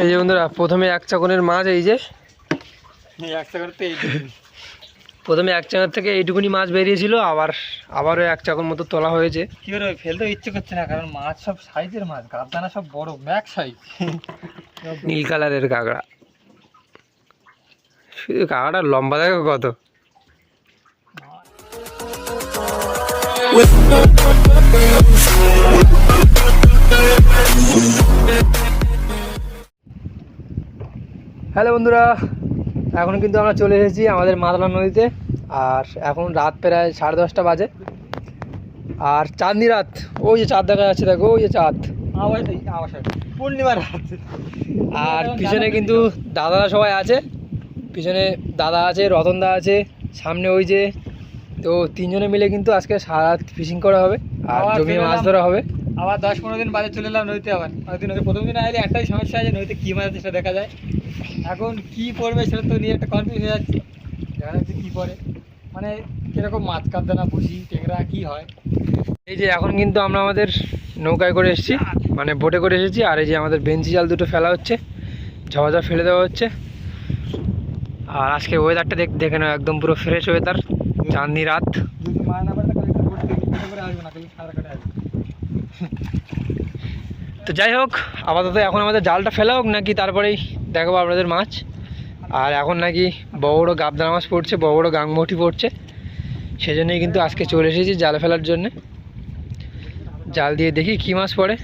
এই যে বন্ধুরা প্রথমে এক চাকনের মাছ এই যে। এই প্রথমে এক চাকর থেকে এইটুকুনি মাছ বেরিয়েছিল আবার আবারও এক চাকর মতো তোলা হয়েছে। কি করে ফেলতে ইচ্ছে করছে না কারণ মাছ সব সাইজের মাছ গাবদানা সব বড় ম্যাক সাইজ নীল কালারের কাঁকড়া শুধু কাঁকড়া লম্বা দেখো কত? হ্যালো বন্ধুরা এখন কিন্তু আমরা চলে এসেছি আমাদের মাতলা নদীতে আর এখন রাত প্রায় সাড়ে দশটা বাজে। আর চাঁদনি রাত ওই যে চাঁদ দেখা যাচ্ছে দেখো ওই যে চাঁদ। পূর্ণিমার রাত। আর পিছনে কিন্তু দাদারা সবাই আছে পিছনে দাদা আছে রতনদা আছে সামনে ওই যে তো তিনজনে মিলে কিন্তু আজকে সারা রাত ফিশিং করা হবে আর জমিয়ে মাছ ধরা হবে। আবার দশ পনেরো দিন বাদে চলে এলাম নদীতে আবার। নদী নদী প্রথম দিন আগে একটাই সমস্যা আছে, নদীতে কী মাছ আছে সেটা দেখা যায়। এখন কি পড়বে সেটা তো নিয়ে একটা কনফিউজ হয়ে যাচ্ছে। দেখা যাচ্ছে কী পড়ে। মানে কীরকম মাছ কাঁদদানা বুঝি টেংরা কী হয়। এই যে এখন কিন্তু আমরা আমাদের নৌকায় করে এসেছি। মানে বোটে করে এসেছি। আর এই যে আমাদের বেঞ্চি জাল দুটো ফেলা হচ্ছে। ঝাপা ফেলে দেওয়া হচ্ছে। আর আজকে ওয়েদারটা দেখে নাও, একদম পুরো ফ্রেশ ওয়েদার চাঁদনি রাত যদি মায় না পারে তাহলে বোট থেকে বিক্রি করে আসবে না খালি সারা কাটে আসবে তো যাই হোক, আপাতত এখন আমাদের জালটা ফেলা হোক নাকি তারপরেই দেখাবো আপনাদের মাছ। আর এখন নাকি বড় বড়ো গাবদানা মাছ পড়ছে, বড় বড়ো গাংমটি পড়ছে। সেজন্যই কিন্তু আজকে চলে এসেছি জাল ফেলার জন্যে। জাল দিয়ে দেখি কী মাছ পড়ে।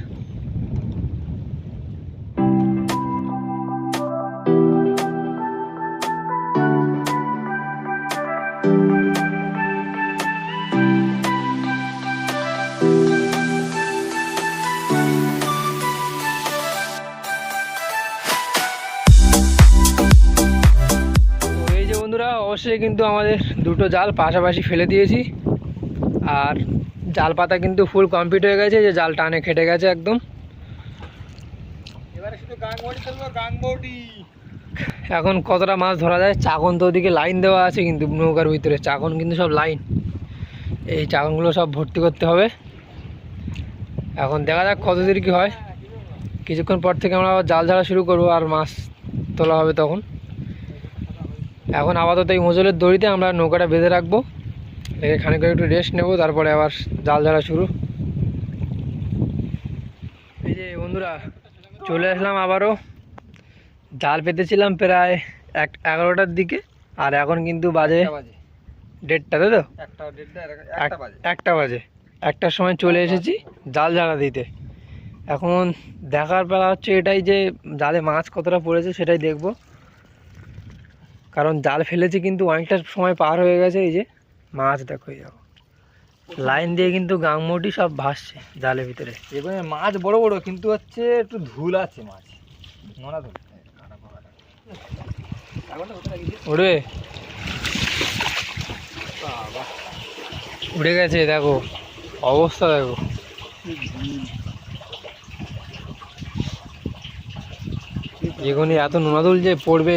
অবশ্যই কিন্তু আমাদের দুটো জাল পাশাপাশি ফেলে দিয়েছি। আর জাল পাতা কিন্তু ফুল কমপ্লিট হয়ে গেছে যে জাল টানে খেটে গেছে একদম। এখন কতটা মাছ ধরা যায় চাকন তো ওদিকে লাইন দেওয়া আছে কিন্তু নৌকার ভিতরে। চাকন কিন্তু সব লাইন এই চাকনগুলো সব ভর্তি করতে হবে। এখন দেখা যাক কত দূর কি হয়। কিছুক্ষণ পর থেকে আমরা আবার জাল ঝাড়া শুরু করব আর মাছ তোলা হবে তখন। এখন আপাতত এই মোজলের দড়িতে আমরা নৌকাটা বেঁধে রাখব। রেখে খানিক করে একটু রেস্ট নেব তারপরে আবার জাল ঝাড়া শুরু। এই যে বন্ধুরা চলে আসলাম আবারও। জাল পেতেছিলাম প্রায় এক এগারোটার দিকে আর এখন কিন্তু বাজে একটা তাই তো? একটা দেড়টা এক- একটা বাজে। একটার সময় চলে এসেছি জাল ঝাড়া দিতে। এখন দেখার বেলা হচ্ছে এটাই যে জালে মাছ কতটা পড়েছে সেটাই দেখব। কারণ জাল ফেলেছি কিন্তু অনেকটা সময় পার হয়ে গেছে এই যে মাছ দেখো এই দেখো। লাইন দিয়ে কিন্তু গাংমটি সব ভাসছে জালের ভিতরে। এখানে মাছ বড় বড় কিন্তু হচ্ছে একটু ধুল আছে মাছ। নোনা ধুল। উড়বে উড়ে গেছে দেখো। অবস্থা দেখো। এখনই এত নোনাদুল যে পড়বে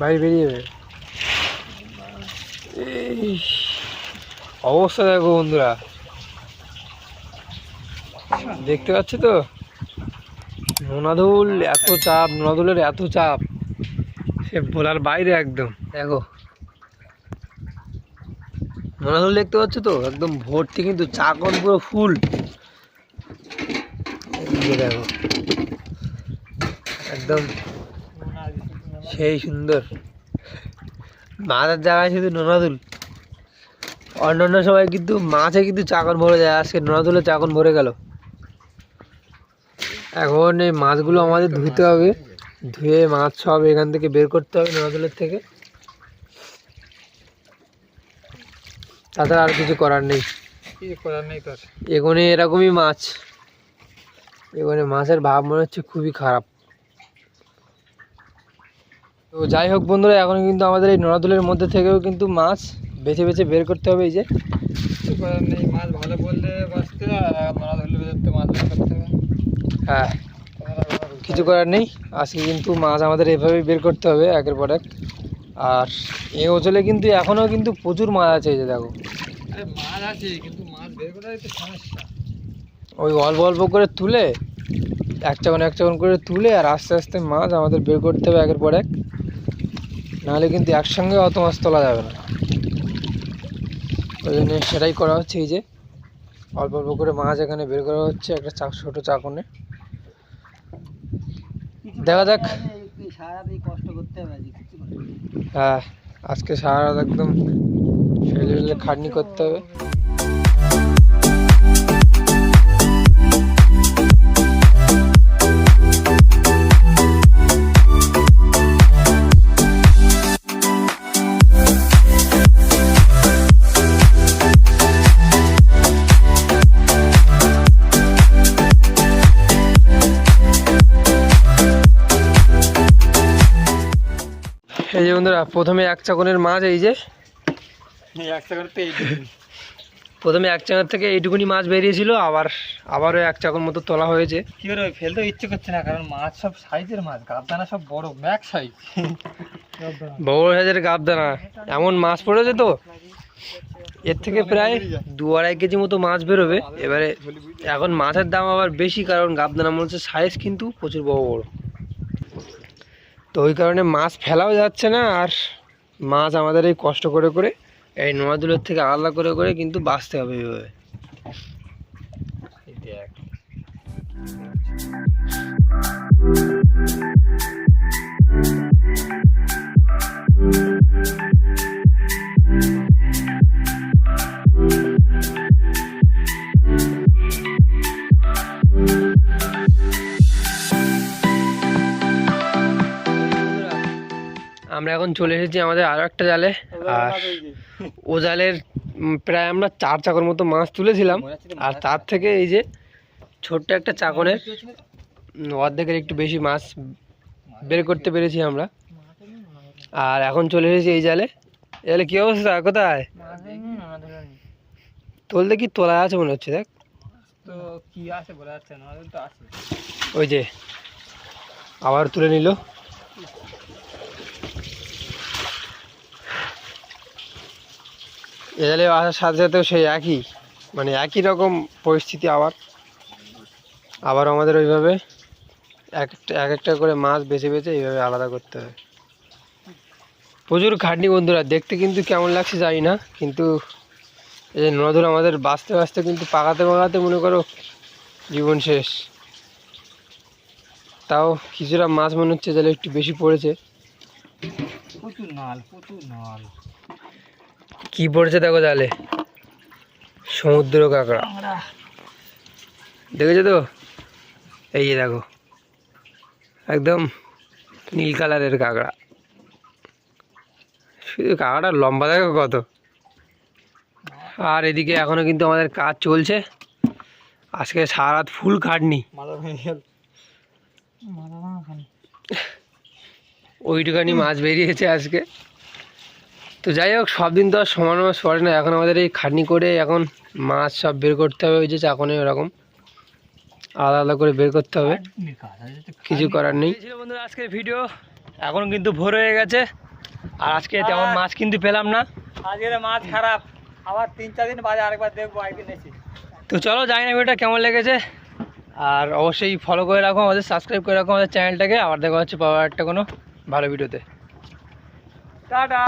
ভাই বেরিয়ে যাবে। অবস্থা দেখো বন্ধুরা। দেখতে পাচ্ছ তো? নোনাদুল এত চাপ, নোনাদুলের এত চাপ। সে বলার বাইরে একদম। দেখো। নোনাদুল দেখতে পাচ্ছ তো? একদম ভর্তি কিন্তু চাকন পুরো ফুল। দেখো। একদম সেই সুন্দর। মাছের জায়গায় শুধু নোনাদুল। অন্যান্য সময় কিন্তু মাছে কিন্তু চাকন ভরে যায় আজকে নোনাদুলে চাকন ভরে গেল। এখন এই মাছগুলো আমাদের ধুতে হবে ধুয়ে মাছ সব এখান থেকে বের করতে হবে নোনাদুলের থেকে। তাছাড়া আর কিছু করার নেই। কিছু করার নেই তোর এখানে এরকমই মাছ। এখানে মাছের ভাব মনে হচ্ছে খুবই খারাপ। তো যাই হোক বন্ধুরা, এখন কিন্তু আমাদের এই নোনাদুলের মধ্যে থেকেও কিন্তু মাছ বেছে বেছে বের করতে হবে এই যে। মাছ ভালো বললে বাঁচতে মাছ হবে হ্যাঁ কিছু করার নেই। আজকে কিন্তু মাছ আমাদের এভাবেই বের করতে হবে একের পর এক। আর এই অঞ্চলে কিন্তু এখনও কিন্তু প্রচুর মাছ আছে এই যে দেখো। মাছ আছে কিন্তু মাছ বের ওই অল্প অল্প করে তুলে, এক চাকন এক চাকন করে তুলে আর আস্তে আস্তে মাছ আমাদের বের করতে হবে একের পর এক। নাহলে কিন্তু একসঙ্গে অত মাছ তোলা যাবে না। ওই জন্য সেটাই করা হচ্ছে এই যে, অল্প অল্প করে মাছ এখানে বের করা হচ্ছে একটা চাক ছোটো চাকনে। দেখা যাক। হ্যাঁ আজকে সারা রাত একদম খাটনি করতে হবে। এই যে বন্ধুরা প্রথমে এক চাকনের মাছ এই যে। প্রথমে এক চাকর থেকে এইটুকুনি মাছ বেরিয়েছিল আবার আবারও এক চাকর মতো তোলা হয়েছে। কি করে ফেলতে ইচ্ছে করছে না কারণ মাছ সব সাইজের মাছ গাবদানা সব বড় ম্যাক সাইজ। বড় সাইজের গাবদানা এমন মাছ পড়েছে তো। এর থেকে প্রায় দু আড়াই কেজি মতো মাছ বেরোবে। এবারে এখন মাছের দাম আবার বেশি কারণ গাবদানা মনে হচ্ছে সাইজ কিন্তু প্রচুর বড় বড়। তো ওই কারণে মাছ ফেলাও যাচ্ছে না, আর মাছ আমাদের এই কষ্ট করে করে, এই নোয়াদুলের থেকে আলাদা করে করে কিন্তু বাঁচতে হবে এইভাবে। এই দেখ। এখন চলে এসেছি আমাদের আরও একটা জালে। আর ও জালের প্রায় আমরা চার চাকর মতো মাছ তুলেছিলাম। আর তার থেকে এই যে ছোট্ট একটা চাকনের অর্ধেকের একটু বেশি মাছ বের করতে পেরেছি আমরা। আর এখন চলে এসেছি এই জালে। জালে কী অবস্থা? কোথায়? তুলতে কি তোলা আছে মনে হচ্ছে দেখ। ওই যে আবার তুলে নিল। এজালে আসার সাথে সাথেও সেই একই মানে একই রকম পরিস্থিতি আবার। আবার আমাদের ওইভাবে এক একটা এক একটা করে মাছ বেছে বেছে এইভাবে আলাদা করতে হয়। প্রচুর খাটনি বন্ধুরা, দেখতে কিন্তু কেমন লাগছে জানি না, কিন্তু এই নদুর আমাদের বাঁচতে বাঁচতে কিন্তু পাকাতে পাকাতে মনে করো জীবন শেষ। তাও কিছুটা মাছ মনে হচ্ছে তাহলে একটু বেশি পড়েছে। প্রচুর নাল প্রচুর নাল। কি পড়ছে দেখো তাহলে? সমুদ্র কাঁকড়া। দেখেছ তো? এই যে দেখো। একদম নীল কালারের কাঁকড়া। শুধু কাঁকড়া লম্বা দেখো কত। আর এদিকে এখনও কিন্তু আমাদের কাজ চলছে। আজকে সারাত ফুল খাটনি। ওইটুখানি মাছ বেরিয়েছে আজকে। তো যাই হোক সব দিন তো আর সমান মাছ পড়ে না। এখন আমাদের এই খাটনি করে এখন মাছ সব বের করতে হবে ওই যে চাকনে ওরকম। আলাদা আলাদা করে বের করতে হবে। কিছু করার নেই। বন্ধুরা আজকের ভিডিও। এখন কিন্তু ভোর হয়ে গেছে। আর আজকে তেমন মাছ কিন্তু পেলাম না। আজকের মাছ খারাপ। আবার তিন চার দিন বাদে আরেকবার দেখব একদিন এসে তো চলো জানি না ভিডিওটা কেমন লেগেছে। আর অবশ্যই ফলো করে রাখো আমাদের সাবস্ক্রাইব করে রাখো আমাদের চ্যানেলটাকে আবার দেখা হচ্ছে পাওয়ার একটা কোনো ভালো ভিডিওতে। টাটা!